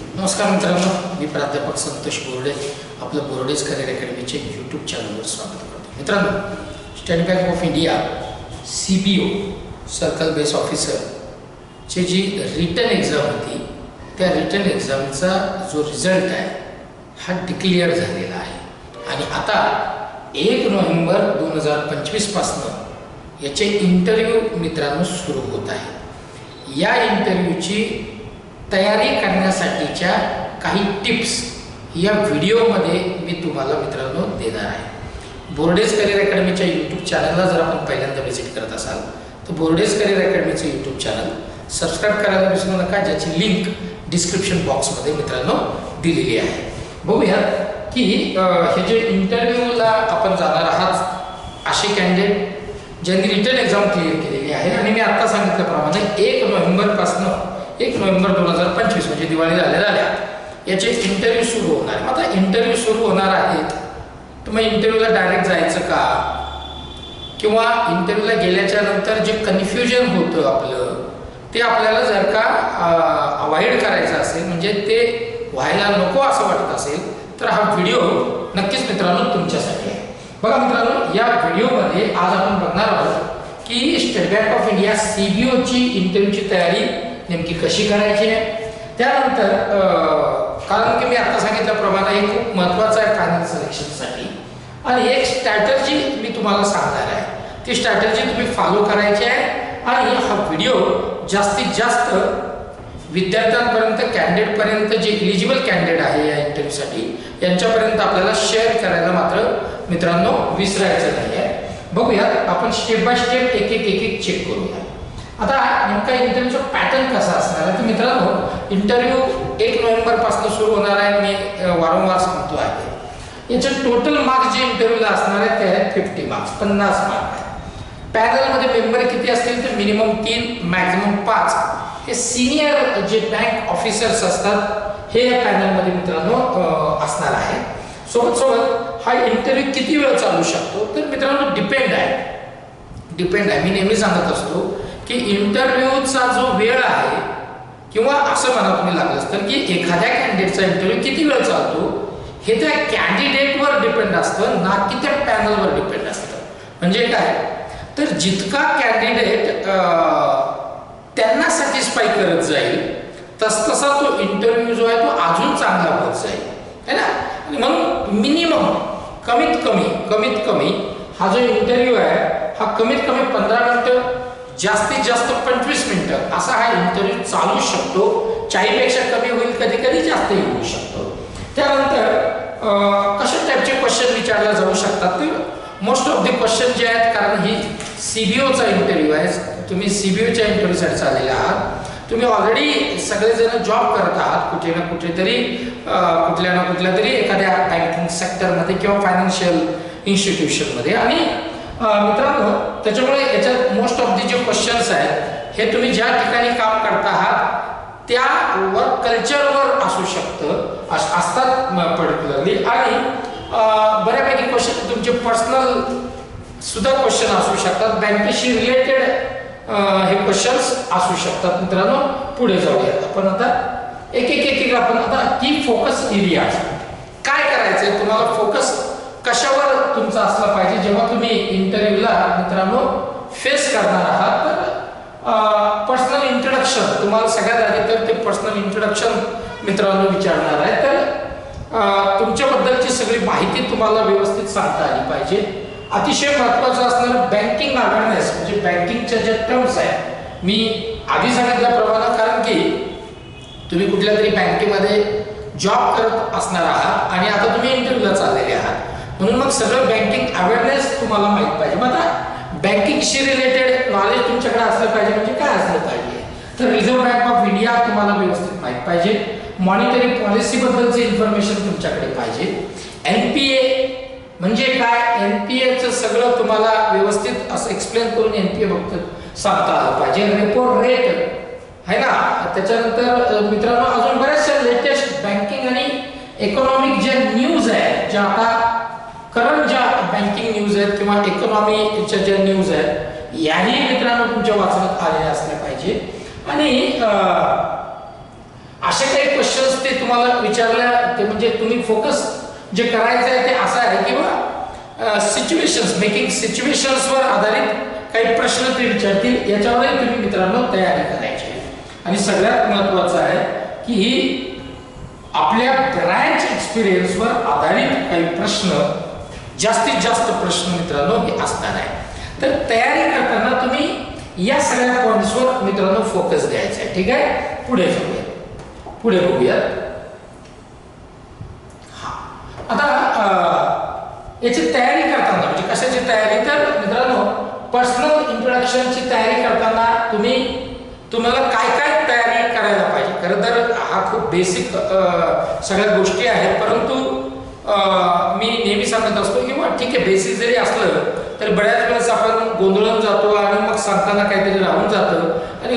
नमस्कार मित्रांनो मी प्राध्यापक संतोष बोर्डे आपलं बोर्डेज करिअर अकॅडमीचे यूट्यूब चॅनलवर स्वागत करतो. मित्रांनो state bank of India C B O circle base ऑफिसरची जी रिटर्न एक्झाम होती त्या रिटर्न एक्झामचा जो रिझल्ट आहे हा डिक्लिअर झालेला आहे. आणि आता एक नोव्हेंबर दोन हजार पंचवीसपासनं याचे इंटरव्ह्यू मित्रांनो सुरू होत आहे. या इंटरव्ह्यूची तयारी करण्यासाठीच्या काही टिप्स या व्हिडिओमध्ये मी तुम्हाला मित्रांनो देणार आहे. बोर्डेज करिअर अकॅडमीच्या यूट्यूब चॅनलला जर आपण पहिल्यांदा व्हिजिट करत असाल तर बोर्डेज करिअर अकॅडमीचं यूट्यूब चॅनल सबस्क्राईब करायला विसरू नका ज्याची लिंक डिस्क्रिप्शन बॉक्समध्ये मित्रांनो दिलेली आहे. बघूया की हे जे इंटरव्ह्यूला आपण जाणार आहात असे कॅन्डिडेट ज्यांनी रिटर्न एक्झाम क्लिअर केलेली आहे आणि मी आत्ता सांगितल्याप्रमाणे एक नोव्हेंबरपासनं एक नोव्हेंबर दोन हजार पंचवीस म्हणजे दिवाळी झालेल्या आल्या याचे इंटरव्ह्यू सुरू होणार. मग आता इंटरव्ह्यू सुरू होणार आहेत. तर मग इंटरव्ह्यूला डायरेक्ट जायचं का? किंवा इंटरव्ह्यूला गेल्याच्यानंतर जे कन्फ्युजन होतं आपलं ते आपल्याला जर का अवॉइड करायचं असेल म्हणजे ते व्हायला नको असं वाटत असेल तर हा व्हिडिओ नक्कीच मित्रांनो तुमच्यासाठी आहे. बघा मित्रांनो या व्हिडिओमध्ये आज आपण बघणार आहोत की state bank of India C B ओची इंटरव्ह्यूची तयारी नेमकी कशी करायची आहे? त्यानंतर कारण की मी आता सांगितल्याप्रमाणे हे खूप महत्त्वाचं आहे फायनल सिलेक्शनसाठी आणि एक स्ट्रॅटर्जी मी तुम्हाला सांगणार आहे. ती स्ट्रॅटर्जी तुम्ही फॉलो करायची आहे. आणि हा व्हिडिओ जास्तीत जास्त विद्यार्थ्यांपर्यंत कॅन्डिडेटपर्यंत जे इलिजिबल कॅन्डिडेट आहे या इंटरव्ह्यूसाठी यांच्यापर्यंत आपल्याला शेअर करायला मात्र मित्रांनो विसरायचं नाही आहे बघूयात आपण स्टेप बाय स्टेप एक एक एक एक चेक करूया आता नेमका इंटरव्ह्यूचा पॅटर्न कसा असणार? आहे तर मित्रांनो इंटरव्ह्यू एक नोव्हेंबरपासून सुरू होणार आहे मी वारंवार सांगतो आहे. याचे टोटल मार्क्स जे इंटरव्ह्यूला असणार आहेत ते आहेत फिफ्टी मार्क्स पन्नास मार्क आहे पॅनलमध्ये मेंबर किती असतील तर मिनिमम तीन मॅक्झिमम पाच. हे सिनियर जे बँक ऑफिसर्स असतात हे या पॅनलमध्ये मित्रांनो असणार आहे. सोबत सोबत हा इंटरव्ह्यू किती वेळ चालू शकतो? तर मित्रांनो डिपेंड आहे. डिपेंड आहे. मी नेहमी सांगत असतो की इंटरव्ह्यूचा जो वेळ आहे किंवा असं म्हणा तुम्ही लागलं तर की एखाद्या कॅन्डिडेटचा इंटरव्ह्यू किती वेळ चालतो हे त्या कॅन्डिडेटवर डिपेंड असतं ना की त्या पॅनलवर डिपेंड असतं. म्हणजे काय? तर जितका कॅन्डिडेट त्यांना सॅटिस्फाय करत जाईल तसतसा तो इंटरव्ह्यू जो आहे तो अजून चांगला होत जाईल. है ना? आणि म्हणून मिनिमम कमीत कमी कमीत कमी हा जो इंटरव्ह्यू आहे हा कमीत कमी पंधरा मिनटं जास्तीत जास्त पंचवीस मिनिटं. असा हा इंटरव्ह्यू चालू शकतो. चाळीपेक्षा कमी होईल कधी कधी जास्तही होऊ शकतो. त्यानंतर कशा टाईपचे क्वेश्चन विचारले जाऊ शकतात? मोस्ट ऑफ द क्वेश्चन जे आहेत कारण ही सीबीओचा इंटरव्ह्यू आहे तुम्ही सीबीओच्या इंटरव्ह्यूसाठी चाललेले आहात. तुम्ही ऑलरेडी सगळेजण जॉब करत आहात कुठे ना कुठेतरी कुठल्या ना कुठल्या तरी एखाद्या बँकिंग सेक्टरमध्ये किंवा फायनान्शियल इन्स्टिट्यूशनमध्ये आणि मित्रांनो त्याच्यामुळे याच्यात मोस्ट ऑफ दी जे क्वेश्चन्स आहेत हे तुम्ही ज्या ठिकाणी काम करता आहात त्या वर्क कल्चरवर असू शकतं अस- असतात पर्टिक्युलरली आणि बऱ्यापैकी क्वेश्चन तुमचे पर्सनल सुद्धा क्वेश्चन असू शकतात. बँकेशी रिलेटेड हे क्वेश्चन्स असू शकतात मित्रांनो. पुढे जाऊयात आपण आता एक एक एक एक आपण आता की फोकस एरिया काय करायचंय? तुम्हाला फोकस कशावर तुमचा असला पाहिजे? जेव्हा तुम्ही इंटरव्ह्यूला मित्रांनो फेस करणार आहात तर पर्सनल इंट्रोडक्शन तुम्हाला सगळ्यात आधी तर ते पर्सनल इंट्रोडक्शन मित्रांनो विचारणार आहे तर तुमच्याबद्दलची सगळी माहिती तुम्हाला व्यवस्थित सांगता आली पाहिजे. अतिशय महत्त्वाचं असणारं बँकिंग अवेअरनेस म्हणजे बँकिंगच्या ज्या टर्म्स आहेत मी आधी सांगितल्याप्रमाणे कारण की तुम्ही कुठल्या तरी बँकेमध्ये जॉब करत असणार आहात आणि आता तुम्ही इंटरव्ह्यूला चाललेले आहात. म्हणून मग सगळं बँकिंग अवेअरनेस तुम्हाला माहीत पाहिजे. मग आता बँकिंगशी रिलेटेड नॉलेज तुमच्याकडे असलं पाहिजे म्हणजे काय असलं पाहिजे? तर रिझर्व्ह बँक ऑफ इंडिया तुम्हाला व्यवस्थित माहीत पाहिजे. मॉनिटरी पॉलिसीबद्दलचे इन्फॉर्मेशन तुमच्याकडे पाहिजे. एन पी ए म्हणजे काय? एन पी एचं सगळं तुम्हाला व्यवस्थित असं एक्सप्लेन करून एन पी ए फक्त सांगता आलं पाहिजे. रेपो रेट आहे ना? त्याच्यानंतर मित्रांनो अजून बऱ्याचशा लेटेस्ट बँकिंग आणि इकॉनॉमिक ज्या न्यूज आहे ज्या आता करंट ज्या बँकिंग न्यूज आहेत किंवा इकॉनॉमीच्या ज्या न्यूज आहेत याही मित्रांनो तुमच्या वाचनात आलेल्या असल्या पाहिजे. आणि असे काही क्वेश्चन्स ते विचारलं ते म्हणजे तुम्ही फोकस जे करायचं आहे ते असं आहे किंवा सिच्युएशन्स मेकिंग सिच्युएशन्सवर आधारित काही प्रश्न ते विचारतील याच्यावरही तुम्ही मित्रांनो तयारी करायची. आणि सगळ्यात महत्वाचं आहे की ही आपल्या ब्रँच एक्सपिरियन्सवर आधारित काही प्रश्न जास्तीत जास्त प्रश्न मित्रांनो हे असणार आहे. तर तयारी करताना तुम्ही या सगळ्या पॉईंट्सवर मित्रांनो फोकस द्यायचा आहे. ठीक आहे? पुढे जाऊया. पुढे बघूयात. हा. आता याची तयारी करताना म्हणजे कशाची तयारी? तर मित्रांनो पर्सनल इंट्रोडक्शनची तयारी करताना तुम्ही तुम्हाला काय काय तयारी करायला पाहिजे? खरं तर हा खूप बेसिक सगळ्या गोष्टी आहेत. परंतु मी नेहमी सांगत असतो किंवा ठीक आहे बेसिक जरी असलं तर बऱ्याच वेळेस आपण गोंधळून जातो आणि मग सांगताना काहीतरी राहून जातं. आणि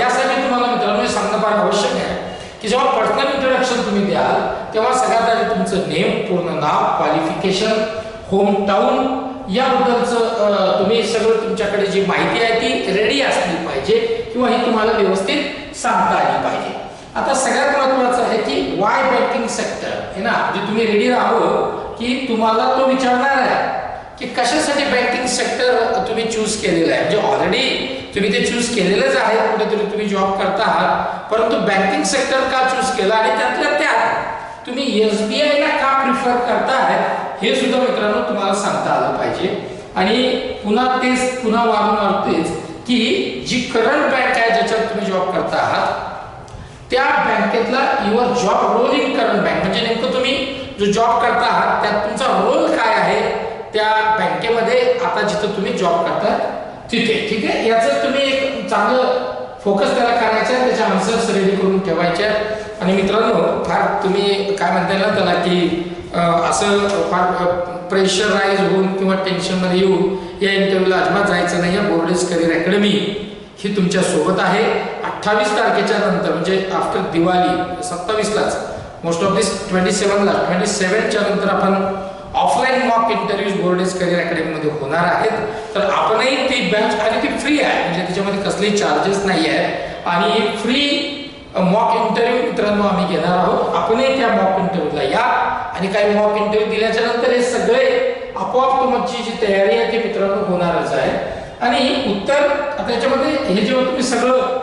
यासाठी तुम्हाला मित्रांनो सांगणं फार आवश्यक आहे की जेव्हा पर्सनल इंट्रोडक्शन तुम्ही द्याल तेव्हा सगळ्यात आधी तुमचं नेम पूर्ण नाव क्वालिफिकेशन होम टाऊन याबद्दलचं तुम्ही सगळं तुमच्याकडे जी माहिती आहे ती रेडी असली पाहिजे किंवा ही तुम्हाला व्यवस्थित सांगता आली पाहिजे. आता सगळ्यात महत्वाचं आहे की वाय बँकिंग सेक्टर आहे ना म्हणजे तुम्ही रेडी राहावं की तुम्हाला तो विचारणार आहे की कशासाठी बँकिंग सेक्टर तुम्ही चूज केलेलं आहे? म्हणजे ऑलरेडी तुम्ही ते चूज केलेलंच आहे कुठेतरी तुम्ही जॉब करता आहात परंतु बँकिंग सेक्टर का चूज केलं? आणि त्यातल्या त्यात तुम्ही एस बी आयला का प्रिफर करताय हे सुद्धा मित्रांनो तुम्हाला सांगता आलं पाहिजे. आणि पुन्हा तेच पुन्हा वारंवार तेच की जी करंट बँक आहे ज्याच्यात तुम्ही जॉब करता आहात त्या बँकेतला your job role in current bank. म्हणजे नेमकं तुम्ही जो जॉब करता आहात त्यात तुमचा रोल काय आहे? त्या बँकेमध्ये आता जिथं तुम्ही जॉब करता तिथे ठीक आहे? याचं तुम्ही एक चांगलं फोकस त्याला करायचं आहे त्याच्या आन्सर्स रेडी करून ठेवायचे आणि मित्रांनो फार तुम्ही काय म्हणता ना त्याला की असं फार प्रेशराईज होऊन किंवा टेन्शनमध्ये येऊन या इंटरव्ह्यूला अजिबात जायचं नाही या बोर्डेस करिअर अकॅडमी ही तुमच्यासोबत आहे. अठ्ठावीस तारखेच्या नंतर म्हणजे आफ्टर दिवाळी सत्तावीसलाच मोस्ट ऑफ दिस ट्वेंटी सेवनला ट्वेंटी सेवनच्या नंतर आपण offline mock interviews Bordes career अकॅडमीमध्ये होणार आहेत. तर आपणही ती बॅच आणि ती फ्री आहे. म्हणजे त्याच्यामध्ये कसलेही चार्जेस नाही आहेत. आणि फ्री मॉक इंटरव्ह्यू मित्रांनो आम्ही घेणार आहोत. आपणही त्या मॉक इंटरव्ह्यूला या. आणि काही मॉक इंटरव्ह्यू दिल्याच्या नंतर हे सगळे आपोआप तुमची जी तयारी आहे ती मित्रांनो होणारच आहे. आणि उत्तर आता याच्यामध्ये हे जेव्हा तुम्ही सगळं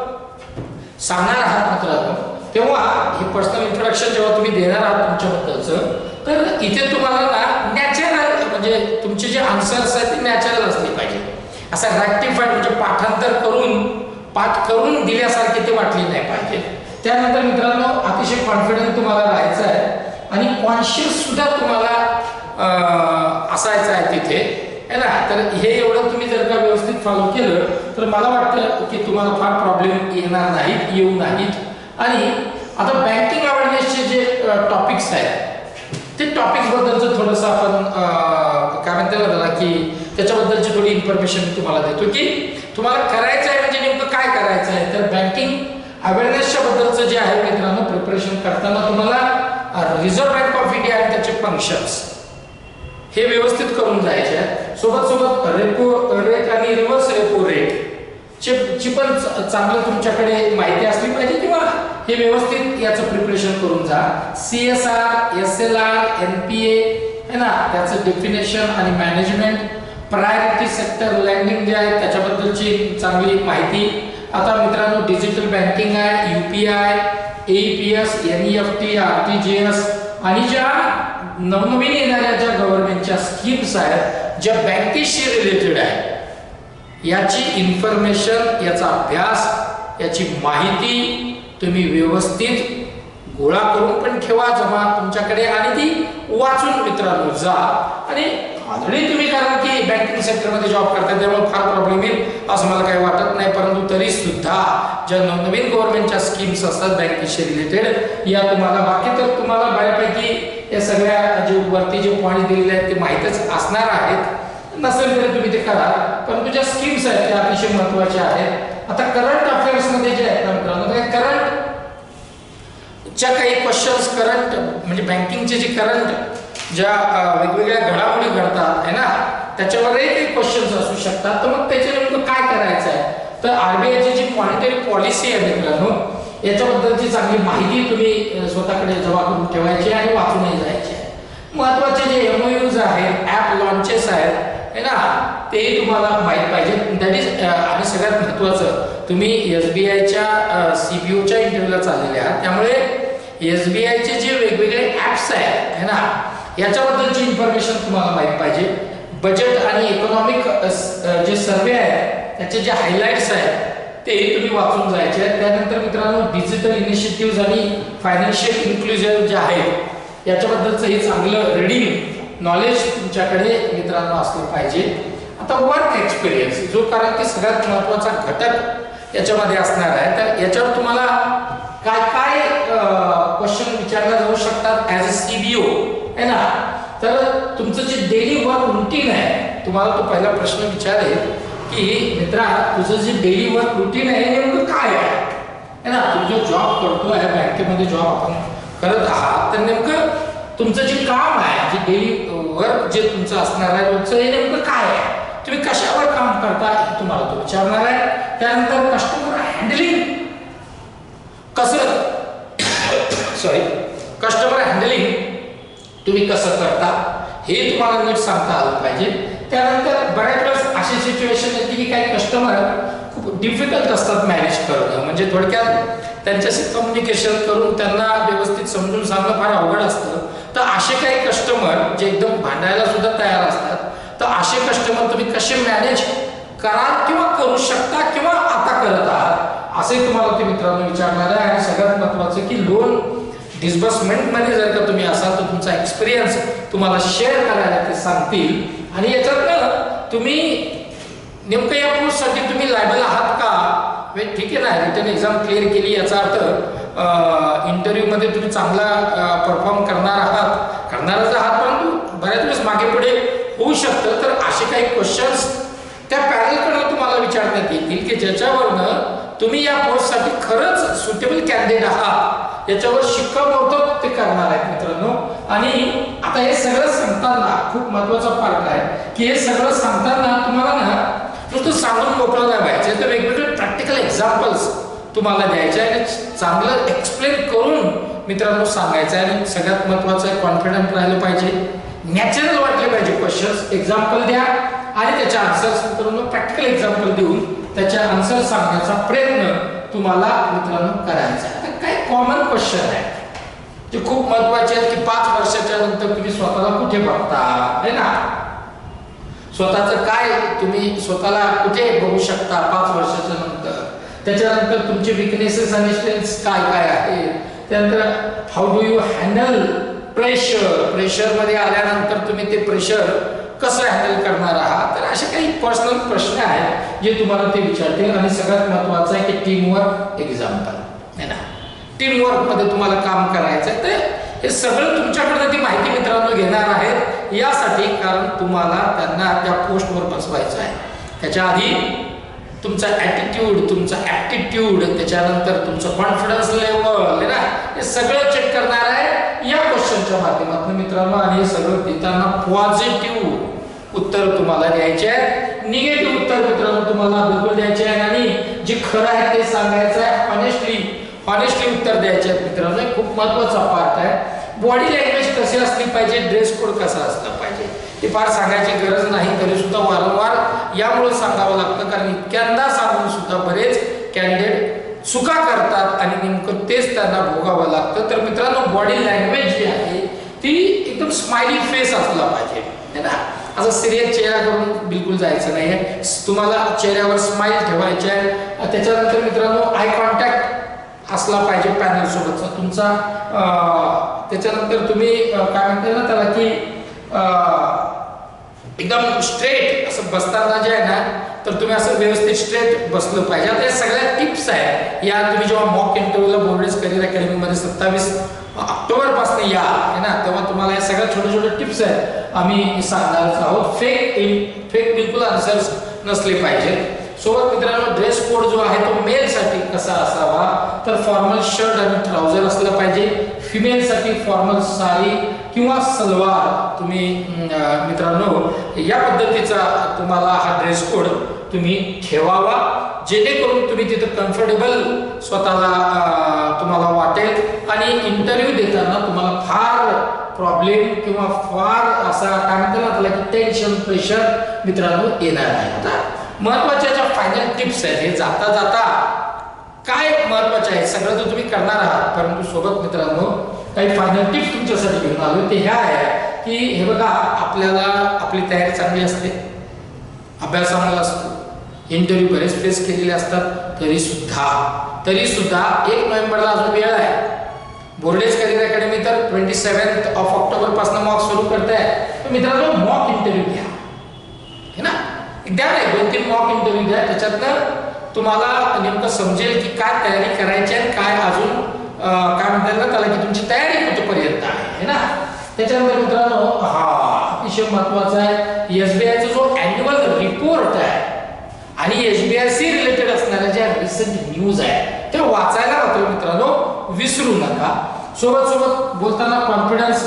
सांगणार आहात मात्र तेव्हा हे पर्सनल इंट्रोडक्शन जेव्हा तुम्ही देणार आहात तुमच्याबद्दलचं तर इथे तुम्हाला ना नॅचरल म्हणजे तुमचे जे आन्सर्स आहेत ते नॅचरल असले पाहिजे. असं रॅक्टिफाईड म्हणजे पाठांतर करून पाठ करून दिल्यासारखे ते वाटले नाही पाहिजे. त्यानंतर मित्रांनो अतिशय कॉन्फिडंट तुम्हाला राहायचं आहे. आणि कॉन्शियस सुद्धा तुम्हाला असायचं आहे तिथे. है ना? तर हे एवढं तुम्ही जर का व्यवस्थित फॉलो केलं तर मला वाटतं की तुम्हाला फार प्रॉब्लेम येणार नाहीत येऊ नाहीत. आणि आता बँकिंग अवेअरनेसचे जे टॉपिक्स आहेत ते टॉपिक्स बद्दलचं थोडंसं आपण काय म्हणते ना त्याला की त्याच्याबद्दलची थोडी इन्फॉर्मेशन मी तुम्हाला देतो की तुम्हाला करायचं आहे म्हणजे नेमकं काय करायचं आहे? तर बँकिंग अवेअरनेसच्या बद्दलचं जे आहे मित्रांनो प्रिपरेशन करताना तुम्हाला रिझर्व्ह बँक ऑफ इंडिया आणि त्याचे फंक्शन्स हे व्यवस्थित करून जायचे आहेत. सोबत सोबत रेपो रेट आणि रिव्हर्स रेपो रेट ची पण चांगलं तुमच्याकडे माहिती असली पाहिजे किंवा हे व्यवस्थित याचं प्रिपरेशन करून जा. C S R S L R N P A है ना? त्याचं डेफिनेशन आणि मॅनेजमेंट प्रायोरिटी सेक्टर लँडिंग जे आहे त्याच्याबद्दलची चांगली माहिती. आता मित्रांनो डिजिटल बँकिंग आहे U P I A P S N E F T R T G S आणि ज्या नवनवीन येणाऱ्या ज्या गव्हर्नमेंटच्या स्कीम्स आहेत ज्या बँकेशी रिलेटेड आहे याची इन्फॉर्मेशन याचा अभ्यास याची माहिती तुम्ही व्यवस्थित गोळा करून पण ठेवा जमा तुमच्याकडे आणि ती वाचून मित्रांनो जा. आणि ऑलरेडी तुम्ही कारण की बँकिंग सेक्टरमध्ये जॉब करता त्यामुळे फार प्रॉब्लेम येईल असं मला काही वाटत नाही. परंतु तरी सुद्धा ज्या नवनवीन गव्हर्नमेंटच्या स्कीम्स असतात बँकेशी रिलेटेड या तुम्हाला बाकी तर तुम्हाला बऱ्यापैकी या सगळ्या जे वरती जे पॉईंट दिलेले आहेत ते माहीतच असणार आहेत. नसेल तरी तुम्ही ते करा. परंतु ज्या स्कीम्स आहेत त्या अतिशय महत्त्वाच्या आहेत. आता करंट अफेअर्समध्ये जे आहेत ना मित्रांनो करंट च्या काही क्वेश्चन्स करंट म्हणजे बँकिंगचे जे करंट ज्या वेगवेगळ्या घडामोडी घडतात आहे ना? त्याच्यावरही काही क्वेश्चन्स असू शकतात. तर मग त्याचे नेमकं काय करायचं आहे? तर आरबीआयची जी मॉनिटरी पॉलिसी आहे मित्रांनो याच्याबद्दलची चांगली माहिती तुम्ही स्वतःकडे जमा करून ठेवायची आणि वाचूनही जायची आहे. महत्त्वाचे जे एमओयूज आहेत ॲप लॉन्चेस आहेत है ना? तेही तुम्हाला माहीत पाहिजे. दॅट इज आणि सगळ्यात महत्त्वाचं तुम्ही एस बी आयच्या सी बी ओच्या इंटरव्ह्यूला चाललेले आहात. त्यामुळे एस बी आयचे जे वेगवेगळे ॲप्स आहेत है ना? याच्याबद्दलची इन्फॉर्मेशन तुम्हाला माहीत पाहिजे. बजेट आणि इकॉनॉमिक जे सर्वे आहेत त्याचे जे हायलाइट्स आहेत ते तुम्ही वाचून जायचे आहेत. त्यानंतर मित्रांनो डिजिटल इनिशिएटिव्ह आणि फायनान्शियल इन्क्लुजन जे आहेत याच्याबद्दलचंही चांगलं रीडिंग नॉलेज तुमच्याकडे मित्रांनो असलं पाहिजे. आता वर्क एक्सपिरियन्स जो कारण की सगळ्यात महत्त्वाचा घटक याच्यामध्ये असणार आहे. तर याच्यावर तुम्हाला काय काय क्वेश्चन विचारला जाऊ शकतात as a CBO B O आहे ना? तर तुमचं जे डेली वर्क रुटीन आहे तुम्हाला तो पहिला प्रश्न विचारेल की मित्रा तुझं जे डेली वर्क रुटीन आहे नेमकं काय आहे? है ना? तुम्ही जो जॉब करतोय बँकेमध्ये जॉब आपण करत आहात तर नेमकं तुमचं जे काम आहे जे डेली वर्क जे तुमचं असणार आहे रोजचं हे नेमकं काय आहे? तुम्ही कशावर काम करता हे तुम्हाला तो विचारणार आहे. त्यानंतर कस्टमर हँडलिंग कसं? सॉरी कस्टमर हँडलिंग तुम्ही कसं करता हे तुम्हाला नीट सांगता आलं पाहिजे. त्यानंतर बऱ्याच वेळेस अशी सिच्युएशन येते की काही कस्टमर खूप डिफिकल्ट असतात मॅनेज करणं. म्हणजे थोडक्यात त्यांच्याशी कम्युनिकेशन करून त्यांना व्यवस्थित समजून सांगणं फार अवघड असतं. तर असे काही कस्टमर जे एकदम भांडायला सुद्धा तयार असतात तर असे कस्टमर तुम्ही कसे मॅनेज कराल किंवा करू शकता किंवा आता करत आहात? असे तुम्हाला ते मित्रांनो विचारणार आहे. आणि सगळ्यात महत्त्वाचं की लोन डिस्बर्समेंटमध्ये जर का तुम्ही असाल तर तुमचा एक्सपिरियन्स तुम्हाला शेअर करायला ते सांगतील. आणि याच्यातनं तुम्ही नेमकं या कोर्ससाठी तुम्ही लायबल आहात का? म्हणजे ठीक आहे ना रिटर्न एक्झाम क्लिअर केली याचा अर्थ इंटरव्ह्यूमध्ये तुम्ही चांगला परफॉर्म करणार आहात. करणारच आहात परंतु बऱ्याच वेळेस मागे पुढे होऊ शकतं. तर असे काही क्वेश्चन्स त्या पॅनलकडनं तुम्हाला विचारण्यात येतील की ज्याच्यावरनं तुम्ही या कोर्ससाठी खरंच सुटेबल कॅन्डिडेट आहात. याच्यावर शिक्कामोर्तब ते करणार आहेत मित्रांनो. आणि आता हे सगळं सांगताना खूप महत्त्वाचा पार्ट आहे की हे सगळं सांगताना तुम्हाला ना नुसतं सांगून मोकळं नाही व्हायचं. तर वेगवेगळे प्रॅक्टिकल एक्झाम्पल्स तुम्हाला द्यायचे आहे आणि चांगलं एक्सप्लेन करून मित्रांनो सांगायचं आहे. आणि सगळ्यात महत्वाचं आहे कॉन्फिडंट राहिलं पाहिजे. नॅचरल वाटले पाहिजे क्वेश्चन्स एक्झाम्पल द्या आणि त्याच्या आन्सर्स मित्रांनो प्रॅक्टिकल एक्झाम्पल देऊन त्याच्या आन्सर सांगण्याचा प्रयत्न तुम्हाला मित्रांनो करायचा आहे. कॉमन क्वेश्चन आहे. जे खूप महत्त्वाचे आहेत की पाच वर्षाच्या नंतर तुम्ही स्वतःला कुठे बघता? है ना? स्वतःचं काय तुम्ही स्वतःला कुठे बघू शकता पाच वर्षाच्या नंतर? त्याच्यानंतर तुमचे विकनेसेस आणि स्ट्रेंथ्स काय काय आहेत? त्यानंतर how do you handle pressure प्रेशरमध्ये आल्यानंतर तुम्ही ते प्रेशर कसं हँडल करणार आहात? तर असे काही पर्सनल प्रश्न आहेत जे तुम्हाला ते विचारतील. आणि सगळ्यात महत्वाचं आहे की टीमवर्क एक्झाम्पल है ना? टीमवर्कमध्ये तुम्हाला काम करायचं आहे तर हे सगळं तुमच्याकडनं ती माहिती मित्रांनो घेणार आहेत. यासाठी कारण तुम्हाला त्यांना त्या पोस्टवर बसवायचं आहे. त्याच्या आधी तुमचा ॲटिट्यूड तुमचा ॲप्टिट्यूड त्याच्यानंतर तुमचं कॉन्फिडन्स लेवल ना? हे सगळं चेक करणार आहे या क्वेश्चनच्या माध्यमातून मित्रांनो. आणि हे सगळं देताना पॉझिटिव्ह उत्तर तुम्हाला द्यायचे आहे निगेटिव्ह उत्तर मित्रांनो तुम्हाला बिलकुल द्यायचे आहे आणि जे खरं आहे ते सांगायचं आहे. ऑनेस्टली ऑनेस्टली उत्तर द्यायचे आहेत मित्रांनो. हे खूप महत्त्वाचा पार्ट आहे. बॉडी लँग्वेज कशी असली पाहिजे? ड्रेस कोड कसा असला पाहिजे? ते फार सांगायची गरज नाही तरी सुद्धा वारंवार यामुळे सांगावं लागतं कारण इतक्यांदा सांगून सुद्धा बरेच कॅन्डिडेट चुका करतात आणि नेमकं तेच त्यांना भोगावं लागतं. तर मित्रांनो बॉडी लँग्वेज जी आहे ती एकदम स्माइली फेस असला पाहिजे. है ना? असं सिरियस चेहरा करून बिलकुल जायचं नाही आहे तुम्हाला चेहऱ्यावर स्माइल ठेवायचे आहे. त्याच्यानंतर मित्रांनो आय कॉन्टॅक्ट असला पाहिजे पॅनल सोबतचा तुमचा. त्याच्यानंतर तुम्ही काय म्हणता ना त्याला की एकदम स्ट्रेट असं बसताना जे आहे ना तर तुम्ही असं व्यवस्थित स्ट्रेट बसलं पाहिजे. आता या सगळ्या टिप्स आहेत. या तुम्ही जेव्हा मॉक इंटरव्ह्यूला बोर्डेज करिअर अकॅडमीमध्ये सत्तावीस ऑक्टोबरपासून या आहे ना? तेव्हा तुम्हाला या सगळ्या छोट्या छोट्या टिप्स आहेत. आम्ही सांगणारच आहोत. फेक फेक बिलकुल आन्सर्स नसले पाहिजे सोबत मित्रांनो ड्रेस कोड जो आहे तो मेलसाठी कसा असावा? तर फॉर्मल शर्ट आणि ट्राउझर असलं पाहिजे. फिमेलसाठी फॉर्मल साडी किंवा सलवार. तुम्ही मित्रांनो या पद्धतीचा तुम्हाला हा ड्रेस कोड तुम्ही ठेवावा. जेणेकरून तुम्ही तिथं कम्फर्टेबल स्वतःला तुम्हाला वाटेल. आणि इंटरव्ह्यू देताना तुम्हाला फार प्रॉब्लेम किंवा फार असा काय म्हणतात ना त्याला की टेन्शन प्रेशर मित्रांनो येणार आहे आता महत्त्वाच्या ज्या फायनल टिप्स आहेत हे जाता जाता काय महत्त्वाचे आहे सगळं तर तुम्ही करणार आहात. परंतु सोबत मित्रांनो काही फायनल टिप्स तुमच्यासाठी घेऊन आलो ते ह्या आहे की हे बघा आपल्याला आपली तयारी चांगली असते. अभ्यास चांगला असतो. इंटरव्ह्यू बरेच फेस केलेले असतात. तरी सुद्धा तरी सुद्धा एक नोव्हेंबरला अजून वेळ आहे. बोर्डेज करिअर अकॅडमी तर ट्वेंटी सेव्हन्थ ऑफ ऑक्टोबरपासून मॉक सुरू करते आहे तर मित्रांनो मॉक इंटरव्ह्यू घ्या. द्या नाही दोन तीन मॉक इंटरव्ह्यू द्या त्याच्यातनं तुम्हाला नेमकं समजेल की काय तयारी करायची आणि काय अजून काय म्हणता ना त्याला की तुमची तयारी कुठपर्यंत आहे ना? त्याच्यानंतर मित्रांनो हा अतिशय महत्त्वाचा आहे एसबीआयचा जो अॅन्युअल रिपोर्ट आहे आणि एसबीआय सी रिलेटेड असणाऱ्या ज्या रिसेंट न्यूज आहे त्या वाचायला मात्र मित्रांनो विसरू नका. सोबत सोबत बोलताना कॉन्फिडन्स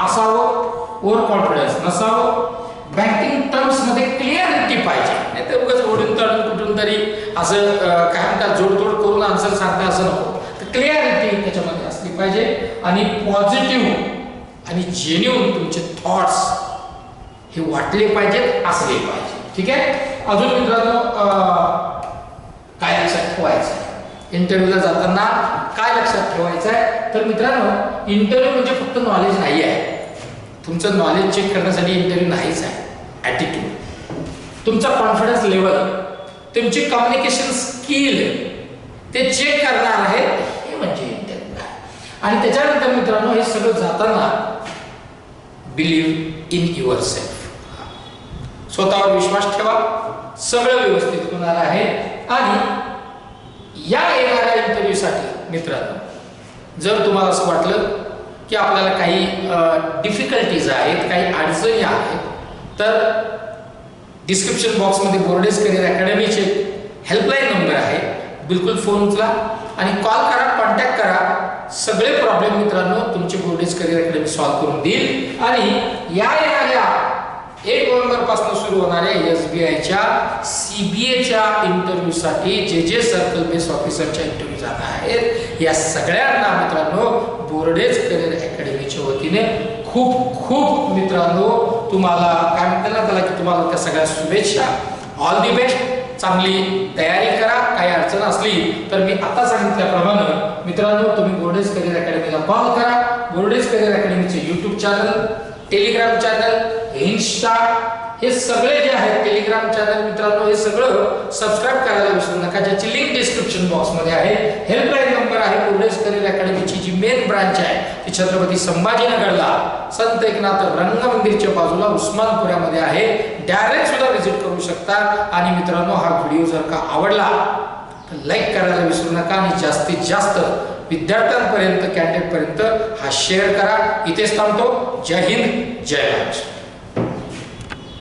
असावं ओव्हर कॉन्फिडन्स नसावं. बँकिंग टर्म्समध्ये क्लिअरिटी पाहिजे. नाही तर उगाच ओढून तळून कुठून तरी असं काय म्हणतात जोडतोड करून आन्सर सांगता असं नको. तर क्लिअरिटी त्याच्यामध्ये असली पाहिजे आणि पॉझिटिव्ह आणि जेन्युन तुमचे थॉट्स हे वाटले पाहिजेत असले पाहिजे ठीक आहे? अजून मित्रांनो काय लक्षात ठेवायचं आहे इंटरव्ह्यूला जाताना काय लक्षात ठेवायचं आहे तर मित्रांनो इंटरव्ह्यू म्हणजे फक्त नॉलेज नाही आहे तुमचं नॉलेज चेक करण्यासाठी इंटरव्ह्यू नाहीच आहे. ॲटिट्यूड तुमचा कॉन्फिडन्स लेवल तुमची कम्युनिकेशन स्किल ते चेक करणार आहे हे म्हणजे आणि त्याच्यानंतर मित्रांनो हे सगळं जाताना बिलीव्ह इन युअर सेल्फ स्वतःवर विश्वास ठेवा सगळं व्यवस्थित होणार आहे. आणि या येणाऱ्या इंटरव्ह्यूसाठी मित्रांनो जर तुम्हाला असं वाटलं की आपल्याला काही डिफिकल्टीज आहेत काही अडचणी आहेत तर डिस्क्रिप्शन बॉक्समध्ये बोर्डेज करिअर अकॅडमीचे हेल्पलाईन नंबर आहे. बिलकुल फोन उचला आणि कॉल करा कॉन्टॅक्ट करा. सगळे प्रॉब्लेम मित्रांनो तुमचे बोर्डेज करिअर अकॅडमी सॉल्व्ह करून देईल. आणि या येणाऱ्या एक नोव्हेंबरपासून सुरू होणाऱ्या एस बी आयच्या सी बी एच्या इंटरव्ह्यूसाठी जे जे सर्कल बेस ऑफिसरच्या इंटरव्ह्यू जात आहेत या सगळ्यांना मित्रांनो बोर्डेज करिअर अकॅडमीच्या वतीने खूप खूप मित्रांनो तुम्हाला काय म्हणतात ना त्याला की तुम्हाला त्या सगळ्या शुभेच्छा. ऑल दी बेस्ट चांगली तयारी करा. काही अडचण असली तर मी आता सांगितल्याप्रमाणे मित्रांनो तुम्ही बोर्डेज करिअर अकॅडमीला कॉल करा. Bordes career अकॅडमीचे YouTube channel Telegram channel Insta हे सगळे जे आहेत टेलिग्राम चॅनल मित्रांनो हे सगळं सबस्क्राईब करायला विसरू नका. ज्याची लिंक डिस्क्रिप्शन बॉक्समध्ये आहे. हेल्पलाईन नंबर आहे. बोर्डेज करिअर अकॅडमीची जी मेन ब्रांच आहे ती छत्रपती संभाजीनगरला संत एकनाथ रंगमंदिरच्या बाजूला उस्मानपुऱ्यामध्ये आहे. डायरेक्ट सुद्धा व्हिजिट करू शकता. आणि मित्रांनो हा व्हिडिओ जर का आवडला तर लाईक करायला विसरू नका. आणि जास्तीत जास्त विद्यार्थ्यांपर्यंत कॅन्डिडेटपर्यंत हा शेअर करा. इथेच थांबतो. जय हिंद. जय महाराष्ट्र.